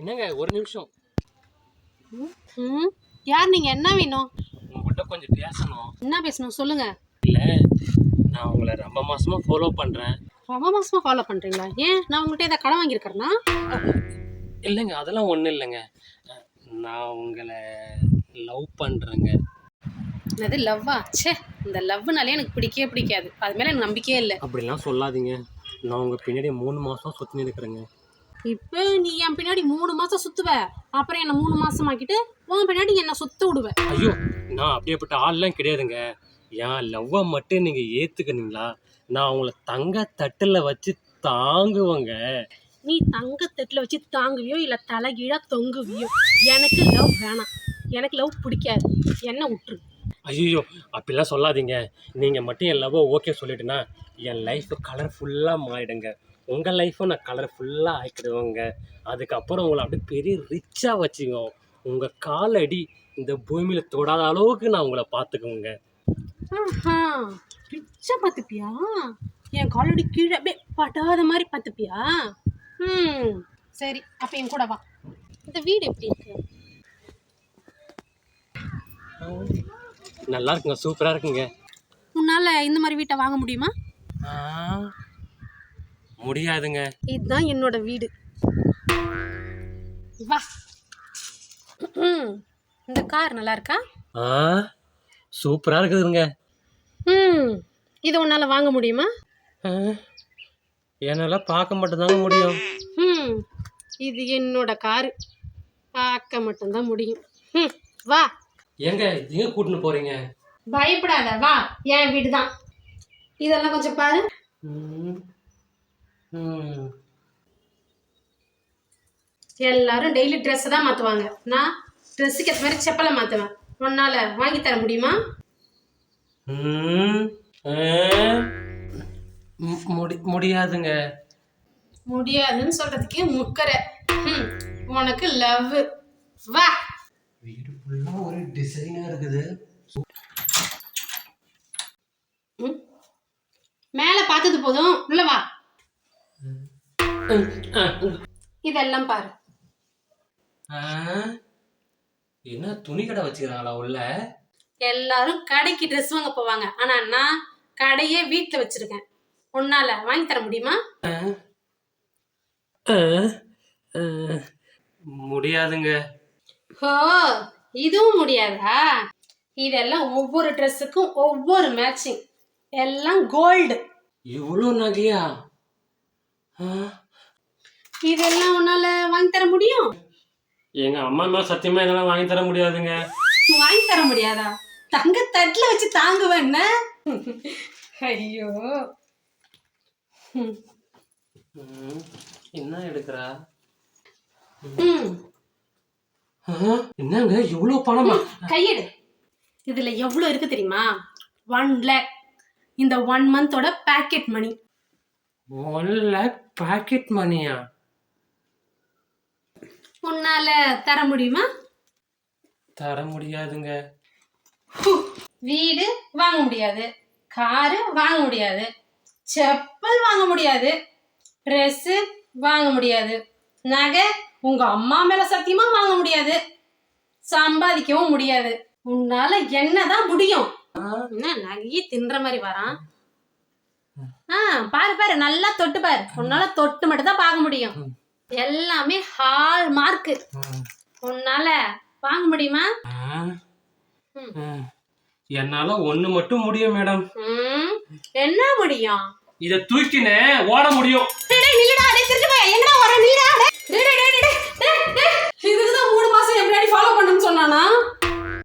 என்னங்க ஒரு நிமிஷம். ம் யார் நீங்க? என்ன வேணும்? உங்ககிட்ட கொஞ்சம் பேசணும். என்ன பேசணும்? சொல்லுங்க. இல்லை நான் உங்களை ரொம்ப மாசமா ஃபாலோ பண்றேன். ரொம்ப மாசமா ஃபாலோ பண்றீங்களா? ஏன்? நான் உங்கள்கிட்ட ஏதாவது கடன் வாங்கியிருக்கிறேன்னா இல்லைங்க அதெல்லாம் ஒன்றும் இல்லைங்க. நான் உங்களை லவ் பண்றேங்க. அது லவ்வா ச்சே இந்த லவ்னாலே எனக்கு பிடிக்கவே பிடிக்காது. அது மேல எனக்கு நம்பிக்கையே இல்லை. அப்படிலாம் சொல்லாதீங்க. நான் உங்க பின்னாடி மூணு மாசம் சுற்றி இருக்கிறேங்க. இப்போ நீ என் பின்னாடி மூணு மாசம் சுத்துவ. அப்புறம் என்ன மூணு மாசம் ஆக்கிட்டு உன் பின்னாடி என்ன சுத்த விடுவ? ஐயோ நான் அப்படியேப்பட்ட ஆள்லாம் கிடையாதுங்க. என் லவ்வை மட்டும் நீங்க ஏத்துக்கிறீங்களா நான் உங்களை தங்க தட்டுல வச்சு தாங்குவேங்க. நீ தங்கத்தட்டுல வச்சு தாங்குவியோ இல்ல தலைகீழா தொங்குவியோ? எனக்கு லவ் வேணாம். எனக்கு லவ் பிடிக்காது. என்ன விட்டுரு ஐயோ அப்படிலாம் சொல்லாதீங்க. நீங்கள் மட்டும் என் லவ்வை ஓகே சொல்லிட்டுனா என் லைஃப் கலர்ஃபுல்லாக மாறிடுங்க. உங்கள் லைஃப்பை நான் கலர்ஃபுல்லாக ஆக்கிடுவேங்க. அதுக்கப்புறம் உங்களை அப்படியே பெரிய ரிச்சாக வச்சுக்கோ உங்கள் காலடி இந்த பூமியில் தொடாத அளவுக்கு நான் உங்களை பார்த்துக்குவோங்க. ரிச்சாக பார்த்துப்பியா? என் காலடி கீழே அப்படியே படாத மாதிரி பார்த்துப்பியா? ம் சரி அப்போ என் கூட வா. இந்த வீடு எப்படி இருக்கு? நல்லா இருக்குங்க சூப்பராக இருக்குங்க. உன்னால இந்த மாதிரி வீட்டை வாங்க முடியுமா? முடியாதுங்க. இதுதான் என்னோட வீடு. வா. ம் இந்த கார் நல்லா இருக்கா? ஆ சூப்பராக இருக்குதுங்க. ம் இது உன்னால வாங்க முடியுமா? ஆ, என்னால் பார்க்க மட்டும்தாங்க முடியும். ம் இது என்னோட காரு. பார்க்க மட்டும்தான் முடியும். ம் வா. எங்க எங்கே கூட்டின்னு போகிறீங்க பயப்படாத வா என் வீடு தான் இதெல்லாம் கொஞ்சம் பாரு. எல்லாரும் டெய்லி ட்ரெஸ் தான் மாற்றுவாங்க நான் ட்ரெஸ்ஸுக்கு ஏற்ற மாதிரி செப்பலை மாற்றுவேன் உன்னால் வாங்கி தர முடியுமா? முடி முடியாதுங்க. முடியாதுன்னு சொல்கிறதுக்கே முக்கற. ம் உனக்கு லவ். வா. டிசைனாக இருக்குது. மேலே பார்த்தது போதும். உள்ள வா. இதெல்லாம் பாரு. ஆ, என்ன துணி கடை வச்சுக்கிறாங்களா உள்ள? எல்லாரும் கடைக்கு ட்ரெஸ் வாங்க போவாங்க. ஆனால் நான் கடையே வீட்டில் வச்சுருக்கேன். உன்னால் வாங்கி தர முடியுமா? முடியாதுங்க. ஓ இதுவும் முடியாதா? இதெல்லாம் ஒவ்வொரு ட்ரெஸ்ஸுக்கும் ஒவ்வொரு மேட்சிங் எல்லாம் கோல்டு இவ்வளோ நகையா? இதெல்லாம் உன்னால வாங்கி தர முடியும்? எங்க அம்மா மேல சத்தியமா இதெல்லாம் வாங்கி தர முடியாதுங்க. வாங்கி தர முடியாதா? தங்க தட்டுல வச்சு தாங்குவேன்ன ஐயோ. என்ன எடுக்கிறா? ம். என்னங்க இவ்வளோ பணமா? கையெடு. இதுல எவ்வளவு இருக்கு தெரியுமா? ஒன் லேக் இந்த one மந்தோட packet money one lakh packet மணியா உன்னால தர முடியுமா? தர முடியாதுங்க. வீடு வாங்க முடியாது. காரு வாங்க முடியாது. செப்பல் வாங்க முடியாது. ட்ரெஸ்ஸு வாங்க முடியாது. நகை உங்க அம்மா மேல சத்தியமா வாங்க முடியாது. சம்பாதிக்கவும் முடியாது. உன்னால என்னதான் முடியும்? என்ன நகையே தின்ற மாதிரி வரான். ஆ பாரு பாரு நல்லா தொட்டு பாரு. உன்னால தொட்டு மட்டும் தான் பார்க்க முடியும். எல்லாமே ஹால் மார்க்கு ம், உன்னால வாங்க முடியுமா. என்னால ஒண்ணு மட்டும் முடியும் மேடம். என்ன முடியும்? இத தூக்கினே ஓட முடியும்.